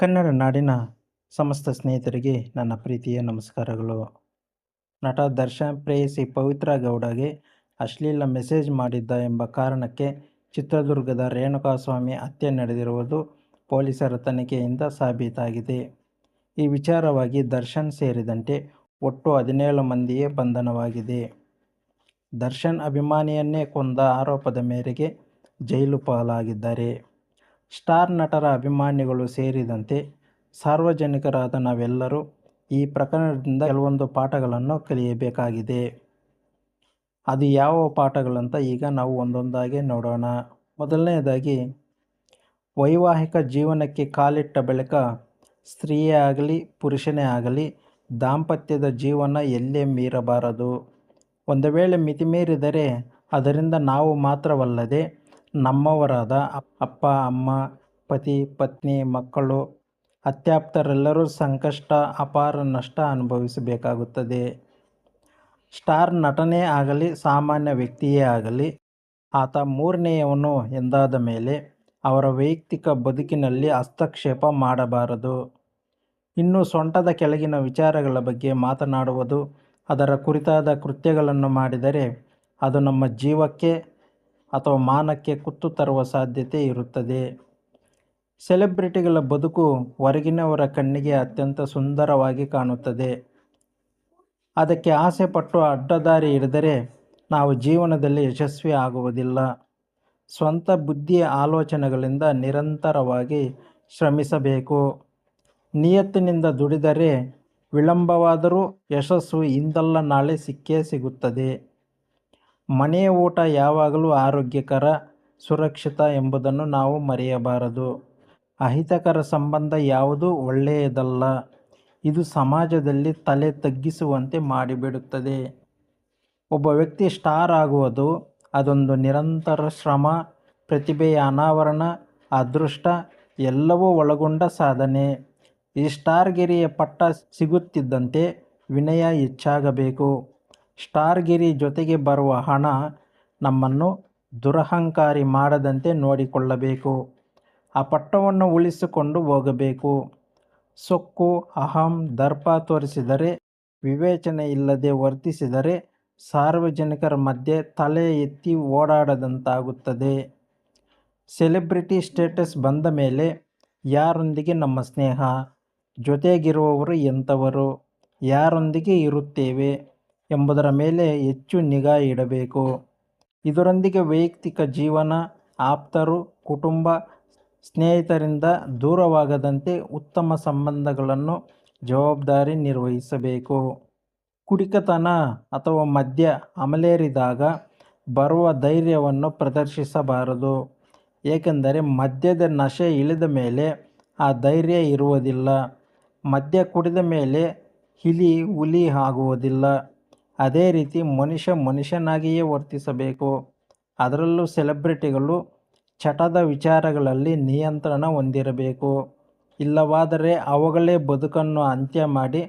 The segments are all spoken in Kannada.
ಕನ್ನಡ ನಾಡಿನ ಸಮಸ್ತ ಸ್ನೇಹಿತರಿಗೆ ನನ್ನ ಪ್ರೀತಿಯ ನಮಸ್ಕಾರಗಳು. ನಟ ದರ್ಶನ್ ಪ್ರೇಯಸಿ ಪವಿತ್ರ ಗೌಡಗೆ ಅಶ್ಲೀಲ ಮೆಸೇಜ್ ಮಾಡಿದ್ದ ಎಂಬ ಕಾರಣಕ್ಕೆ ಚಿತ್ರದುರ್ಗದ ರೇಣುಕಾಸ್ವಾಮಿ ಹತ್ಯೆ ನಡೆದಿರುವುದು ಪೊಲೀಸರ ತನಿಖೆಯಿಂದ ಸಾಬೀತಾಗಿದೆ. ಈ ವಿಚಾರವಾಗಿ ದರ್ಶನ್ ಸೇರಿದಂತೆ ಒಟ್ಟು ಹದಿನೇಳು ಮಂದಿಯೇ ಬಂಧನವಾಗಿದೆ. ದರ್ಶನ್ ಅಭಿಮಾನಿಯನ್ನೇ ಕೊಂದ ಆರೋಪದ ಮೇರೆಗೆ ಜೈಲು ಪಾಲಾಗಿದ್ದಾರೆ. ಸ್ಟಾರ್ ನಟರ ಅಭಿಮಾನಿಗಳು ಸೇರಿದಂತೆ ಸಾರ್ವಜನಿಕರಾದ ನಾವೆಲ್ಲರೂ ಈ ಪ್ರಕರಣದಿಂದ ಕೆಲವೊಂದು ಪಾಠಗಳನ್ನು ಕಲಿಯಬೇಕಾಗಿದೆ. ಅದು ಯಾವ ಪಾಠಗಳಂತ ಈಗ ನಾವು ಒಂದೊಂದಾಗಿ ನೋಡೋಣ. ಮೊದಲನೆಯದಾಗಿ, ವೈವಾಹಿಕ ಜೀವನಕ್ಕೆ ಕಾಲಿಟ್ಟ ಬಳಿಕ ಸ್ತ್ರೀಯೇ ಆಗಲಿ, ಪುರುಷನೇ ಆಗಲಿ ದಾಂಪತ್ಯದ ಜೀವನ ಎಲ್ಲೇ ಮೀರಬಾರದು. ಒಂದು ವೇಳೆ ಮಿತಿ ಮೀರಿದರೆ ಅದರಿಂದ ನಾವು ಮಾತ್ರವಲ್ಲದೆ ನಮ್ಮವರಾದ ಅಪ್ಪ, ಅಮ್ಮ, ಪತಿ, ಪತ್ನಿ, ಮಕ್ಕಳು, ಅತ್ಯಾಪ್ತರೆಲ್ಲರೂ ಸಂಕಷ್ಟ, ಅಪಾರ ನಷ್ಟ ಅನುಭವಿಸಬೇಕಾಗುತ್ತದೆ. ಸ್ಟಾರ್ ನಟನೇ ಆಗಲಿ, ಸಾಮಾನ್ಯ ವ್ಯಕ್ತಿಯೇ ಆಗಲಿ, ಆತ ಮೂರನೆಯವನು ಎಂದಾದ ಮೇಲೆ ಅವರ ವೈಯಕ್ತಿಕ ಬದುಕಿನಲ್ಲಿ ಹಸ್ತಕ್ಷೇಪ ಮಾಡಬಾರದು. ಇನ್ನು ಸೊಂಟದ ಕೆಳಗಿನ ವಿಚಾರಗಳ ಬಗ್ಗೆ ಮಾತನಾಡುವುದು, ಅದರ ಕುರಿತಾದ ಕೃತ್ಯಗಳನ್ನು ಮಾಡಿದರೆ ಅದು ನಮ್ಮ ಜೀವಕ್ಕೆ ಅಥವಾ ಮಾನಕ್ಕೆ ಕುತ್ತು ತರುವ ಸಾಧ್ಯತೆ ಇರುತ್ತದೆ. ಸೆಲೆಬ್ರಿಟಿಗಳ ಬದುಕು ಹೊರಗಿನವರ ಕಣ್ಣಿಗೆ ಅತ್ಯಂತ ಸುಂದರವಾಗಿ ಕಾಣುತ್ತದೆ. ಅದಕ್ಕೆ ಆಸೆ ಪಟ್ಟು ಅಡ್ಡದಾರಿ ಹಿಡಿದರೆ ನಾವು ಜೀವನದಲ್ಲಿ ಯಶಸ್ವಿ ಆಗುವುದಿಲ್ಲ. ಸ್ವಂತ ಬುದ್ಧಿಯ ಆಲೋಚನೆಗಳಿಂದ ನಿರಂತರವಾಗಿ ಶ್ರಮಿಸಬೇಕು. ನಿಯತ್ತಿನಿಂದ ದುಡಿದರೆ ವಿಳಂಬವಾದರೂ ಯಶಸ್ಸು ಇಂದಲ್ಲ ನಾಳೆ ಸಿಕ್ಕೇ ಸಿಗುತ್ತದೆ. ಮನೆಯ ಊಟ ಯಾವಾಗಲೂ ಆರೋಗ್ಯಕರ, ಸುರಕ್ಷಿತ ಎಂಬುದನ್ನು ನಾವು ಮರೆಯಬಾರದು. ಅಹಿತಕರ ಸಂಬಂಧ ಯಾವುದು ಒಳ್ಳೆಯದಲ್ಲ. ಇದು ಸಮಾಜದಲ್ಲಿ ತಲೆ ತಗ್ಗಿಸುವಂತೆ ಮಾಡಿಬಿಡುತ್ತದೆ. ಒಬ್ಬ ವ್ಯಕ್ತಿ ಸ್ಟಾರ್ ಆಗುವುದು, ಅದೊಂದು ನಿರಂತರ ಶ್ರಮ, ಪ್ರತಿಭೆಯ ಅನಾವರಣ, ಅದೃಷ್ಟ, ಎಲ್ಲವೂ ಒಳಗೊಂಡ ಸಾಧನೆ. ಈ ಸ್ಟಾರ್ಗಿರಿಯ ಪಟ್ಟ ಸಿಗುತ್ತಿದ್ದಂತೆ ವಿನಯ ಹೆಚ್ಚಾಗಬೇಕು. ಸ್ಟಾರ್ಗಿರಿ ಜೊತೆಗೆ ಬರುವ ಹಣ ನಮ್ಮನ್ನು ದುರಹಂಕಾರಿ ಮಾಡದಂತೆ ನೋಡಿಕೊಳ್ಳಬೇಕು. ಆ ಪಟ್ಟವನ್ನು ಉಳಿಸಿಕೊಂಡು ಹೋಗಬೇಕು. ಸೊಕ್ಕು, ಅಹಂ, ದರ್ಪ ತೋರಿಸಿದರೆ, ವಿವೇಚನೆ ಇಲ್ಲದೆ ವರ್ತಿಸಿದರೆ ಸಾರ್ವಜನಿಕರ ಮಧ್ಯೆ ತಲೆ ಎತ್ತಿ ಓಡಾಡದಂತಾಗುತ್ತದೆ. ಸೆಲೆಬ್ರಿಟಿ ಸ್ಟೇಟಸ್ ಬಂದ ಮೇಲೆ ಯಾರೊಂದಿಗೆ ನಮ್ಮ ಸ್ನೇಹ? ಜೊತೆಗಿರುವವರು ಎಂಥವರು? ಯಾರೊಂದಿಗೆ ಇರುತ್ತೇವೆ? ಎಂಬುದರ ಮೇಲೆ ಹೆಚ್ಚು ನಿಗಾ ಇಡಬೇಕು. ಇದರೊಂದಿಗೆ ವೈಯಕ್ತಿಕ ಜೀವನ, ಆಪ್ತರು, ಕುಟುಂಬ, ಸ್ನೇಹಿತರಿಂದ ದೂರವಾಗದಂತೆ ಉತ್ತಮ ಸಂಬಂಧಗಳನ್ನು ಜವಾಬ್ದಾರಿ ನಿರ್ವಹಿಸಬೇಕು. ಕುಡಿಕತನ ಅಥವಾ ಮದ್ಯ ಅಮಲೇರಿದಾಗ ಬರುವ ಧೈರ್ಯವನ್ನು ಪ್ರದರ್ಶಿಸಬಾರದು. ಏಕೆಂದರೆ ಮದ್ಯದ ನಶೆ ಇಳಿದ ಮೇಲೆ ಆ ಧೈರ್ಯ ಇರುವುದಿಲ್ಲ. ಮದ್ಯ ಕುಡಿದ ಮೇಲೆ ಹಿಲಿ ಹುಲಿ ಆಗುವುದಿಲ್ಲ. ಅದೇ ರೀತಿ ಮನುಷ್ಯ ಮನುಷ್ಯನಾಗಿಯೇ ವರ್ತಿಸಬೇಕು. ಅದರಲ್ಲೂ ಸೆಲೆಬ್ರಿಟಿಗಳು ಚಟದ ವಿಚಾರಗಳಲ್ಲಿ ನಿಯಂತ್ರಣ ಹೊಂದಿರಬೇಕು. ಇಲ್ಲವಾದರೆ ಅವುಗಳೇ ಬದುಕನ್ನು ಅಂತ್ಯ ಮಾಡಿ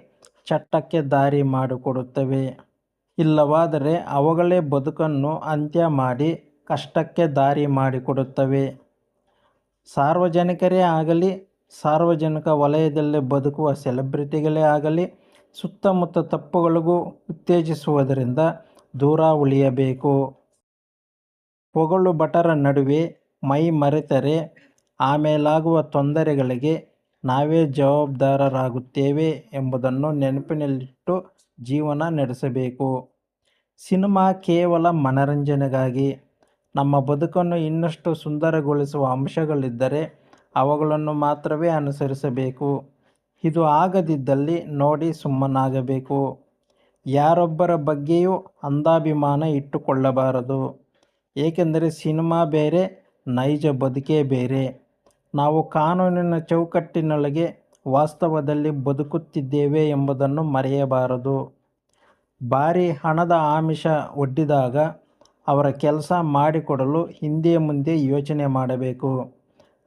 ಚಟ್ಟಕ್ಕೆ ದಾರಿ ಮಾಡಿಕೊಡುತ್ತವೆ. ಇಲ್ಲವಾದರೆ ಅವುಗಳೇ ಬದುಕನ್ನು ಅಂತ್ಯ ಮಾಡಿ ಕಷ್ಟಕ್ಕೆ ದಾರಿ ಮಾಡಿಕೊಡುತ್ತವೆ. ಸಾರ್ವಜನಿಕರೇ ಆಗಲಿ, ಸಾರ್ವಜನಿಕ ವಲಯದಲ್ಲಿ ಬದುಕುವ ಸೆಲೆಬ್ರಿಟಿಗಳೇ ಆಗಲಿ ಸುತ್ತಮುತ್ತ ತಪ್ಪುಗಳಿಗೂ ಉತ್ತೇಜಿಸುವುದರಿಂದ ದೂರ ಉಳಿಯಬೇಕು. ಹೊಗಳು ಭಟರ ನಡುವೆ ಮೈ ಮರೆತರೆ, ಆಮೇಲಾಗುವ ತೊಂದರೆಗಳಿಗೆ ನಾವೇ ಜವಾಬ್ದಾರರಾಗುತ್ತೇವೆ ಎಂಬುದನ್ನು ನೆನಪಿನಲ್ಲಿಟ್ಟು ಜೀವನ ನಡೆಸಬೇಕು. ಸಿನಿಮಾ ಕೇವಲ ಮನರಂಜನೆಗಾಗಿ, ನಮ್ಮ ಬದುಕನ್ನು ಇನ್ನಷ್ಟು ಸುಂದರಗೊಳಿಸುವ ಅಂಶಗಳಿದ್ದರೆ ಅವುಗಳನ್ನು ಮಾತ್ರವೇ ಅನುಸರಿಸಬೇಕು. ಇದು ಆಗದಿದ್ದಲ್ಲಿ ನೋಡಿ ಸುಮ್ಮನಾಗಬೇಕು. ಯಾರೊಬ್ಬರ ಬಗ್ಗೆಯೂ ಅಂದಾಭಿಮಾನ ಇಟ್ಟುಕೊಳ್ಳಬಾರದು. ಏಕೆಂದರೆ ಸಿನಿಮಾ ಬೇರೆ, ನೈಜ ಬದುಕೇ ಬೇರೆ. ನಾವು ಕಾನೂನಿನ ಚೌಕಟ್ಟಿನೊಳಗೆ ವಾಸ್ತವದಲ್ಲಿ ಬದುಕುತ್ತಿದ್ದೇವೆ ಎಂಬುದನ್ನು ಮರೆಯಬಾರದು. ಭಾರಿ ಹಣದ ಆಮಿಷ ಒಡ್ಡಿದಾಗ ಅವರ ಕೆಲಸ ಮಾಡಿಕೊಡಲು ಹಿಂದೆ ಮುಂದೆ ಯೋಚನೆ ಮಾಡಬೇಕು.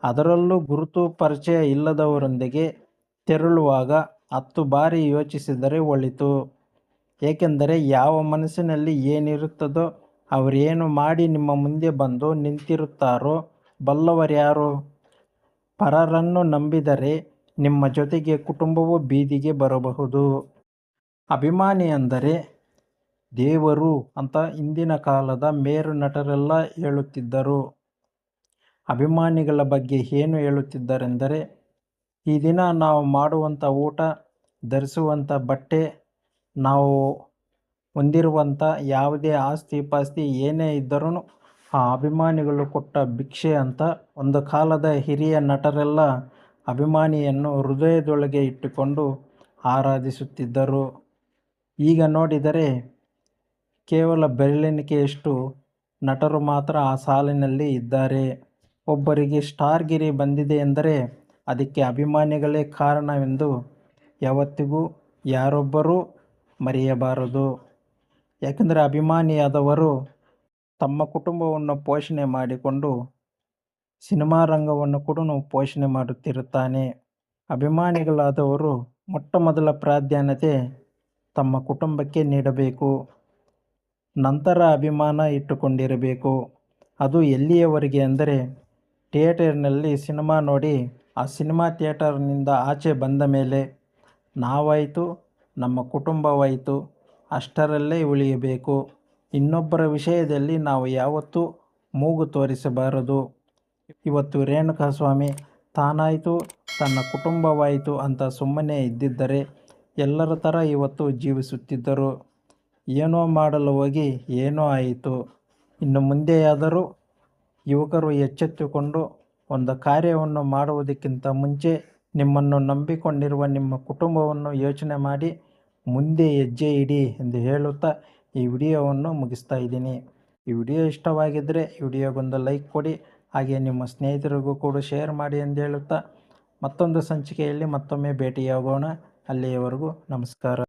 ಅದರಲ್ಲೂ ಗುರುತು ಪರಿಚಯ ಇಲ್ಲದವರೊಂದಿಗೆ ತೆರಳುವಾಗ ಹತ್ತು ಬಾರಿ ಯೋಚಿಸಿದರೆ ಒಳಿತು. ಏಕೆಂದರೆ ಯಾವ ಮನಸ್ಸಿನಲ್ಲಿ ಏನಿರುತ್ತದೋ ಅವರೇನು ಮಾಡಿ ನಿಮ್ಮ ಮುಂದೆ ಬಂದು ನಿಂತಿರುತ್ತಾರೋ ಬಲ್ಲವರ್ಯಾರು? ಪರರನ್ನು ನಂಬಿದರೆ ನಿಮ್ಮ ಜೊತೆಗೆ ಕುಟುಂಬವು ಬೀದಿಗೆ ಬರಬಹುದು. ಅಭಿಮಾನಿ ಅಂದರೆ ದೇವರು ಅಂತ ಇಂದಿನ ಕಾಲದ ಮೇರು ನಟರೆಲ್ಲ ಹೇಳುತ್ತಿದ್ದರು. ಅಭಿಮಾನಿಗಳ ಬಗ್ಗೆ ಏನು ಹೇಳುತ್ತಿದ್ದರೆಂದರೆ ಈ ದಿನ ನಾವು ಮಾಡುವಂಥ ಊಟ ಧರಿಸುವಂಥ ಬಟ್ಟೆ, ನಾವು ಹೊಂದಿರುವಂಥ ಯಾವುದೇ ಆಸ್ತಿ ಪಾಸ್ತಿ ಏನೇ ಇದ್ದರೂ ಆ ಅಭಿಮಾನಿಗಳು ಕೊಟ್ಟ ಭಿಕ್ಷೆ ಅಂತ ಒಂದು ಕಾಲದ ಹಿರಿಯ ನಟರೆಲ್ಲ ಅಭಿಮಾನಿಯನ್ನು ಹೃದಯದೊಳಗೆ ಇಟ್ಟುಕೊಂಡು ಆರಾಧಿಸುತ್ತಿದ್ದರು. ಈಗ ನೋಡಿದರೆ ಕೇವಲ ಬೆರಳೆಣಿಕೆಯಷ್ಟು ನಟರು ಮಾತ್ರ ಆ ಸಾಲಿನಲ್ಲಿ ಇದ್ದಾರೆ. ಒಬ್ಬರಿಗೆ ಸ್ಟಾರ್ಗಿರಿ ಬಂದಿದೆ ಎಂದರೆ ಅದಕ್ಕೆ ಅಭಿಮಾನಿಗಳೇ ಕಾರಣವೆಂದು ಯಾವತ್ತಿಗೂ ಯಾರೊಬ್ಬರೂ ಮರೆಯಬಾರದು. ಯಾಕೆಂದರೆ ಅಭಿಮಾನಿಯಾದವರು ತಮ್ಮ ಕುಟುಂಬವನ್ನು ಪೋಷಣೆ ಮಾಡಿಕೊಂಡು ಸಿನಿಮಾ ರಂಗವನ್ನು ಕೂಡ ಪೋಷಣೆ ಮಾಡುತ್ತಿರುತ್ತಾನೆ. ಅಭಿಮಾನಿಗಳಾದವರು ಮೊಟ್ಟ ಮೊದಲ ಪ್ರಾಧಾನ್ಯತೆ ತಮ್ಮ ಕುಟುಂಬಕ್ಕೆ ನೀಡಬೇಕು. ನಂತರ ಅಭಿಮಾನ ಇಟ್ಟುಕೊಂಡಿರಬೇಕು. ಅದು ಎಲ್ಲಿಯವರೆಗೆ ಅಂದರೆ ಥಿಯೇಟರ್ನಲ್ಲಿ ಸಿನಿಮಾ ನೋಡಿ ಆ ಸಿನಿಮಾ ಥಿಯೇಟರ್ನಿಂದ ಆಚೆ ಬಂದ ಮೇಲೆ ನಾವಾಯಿತು, ನಮ್ಮ ಕುಟುಂಬವಾಯಿತು, ಅಷ್ಟರಲ್ಲೇ ಉಳಿಯಬೇಕು. ಇನ್ನೊಬ್ಬರ ವಿಷಯದಲ್ಲಿ ನಾವು ಯಾವತ್ತೂ ಮೂಗು ತೋರಿಸಬಾರದು. ಇವತ್ತು ರೇಣುಕಾಸ್ವಾಮಿ, ತಾನಾಯಿತು, ತನ್ನ ಕುಟುಂಬವಾಯಿತು ಅಂತ ಸುಮ್ಮನೆ ಇದ್ದಿದ್ದರೆ ಎಲ್ಲರ ಥರ ಇವತ್ತು ಜೀವಿಸುತ್ತಿದ್ದರು. ಏನೋ ಮಾಡಲು ಹೋಗಿ ಏನೋ ಆಯಿತು. ಇನ್ನು ಮುಂದೆಯಾದರೂ ಯುವಕರು ಎಚ್ಚೆತ್ತುಕೊಂಡು ಒಂದು ಕಾರ್ಯವನ್ನು ಮಾಡುವುದಕ್ಕಿಂತ ಮುಂಚೆ ನಿಮ್ಮನ್ನು ನಂಬಿಕೊಂಡಿರುವ ನಿಮ್ಮ ಕುಟುಂಬವನ್ನು ಯೋಚನೆ ಮಾಡಿ ಮುಂದೆ ಹೆಜ್ಜೆ ಇಡಿ ಎಂದು ಹೇಳುತ್ತಾ ಈ ವಿಡಿಯೋವನ್ನು ಮುಗಿಸ್ತಾ ಇದ್ದೀನಿ. ಈ ವಿಡಿಯೋ ಇಷ್ಟವಾಗಿದ್ದರೆ ವಿಡಿಯೋಗೊಂದು ಲೈಕ್ ಕೊಡಿ, ಹಾಗೆ ನಿಮ್ಮ ಸ್ನೇಹಿತರಿಗೂ ಕೂಡ ಶೇರ್ ಮಾಡಿ ಎಂದು ಹೇಳುತ್ತಾ ಮತ್ತೊಂದು ಸಂಚಿಕೆಯಲ್ಲಿ ಮತ್ತೊಮ್ಮೆ ಭೇಟಿಯಾಗೋಣ. ಅಲ್ಲಿಯವರೆಗೂ ನಮಸ್ಕಾರ.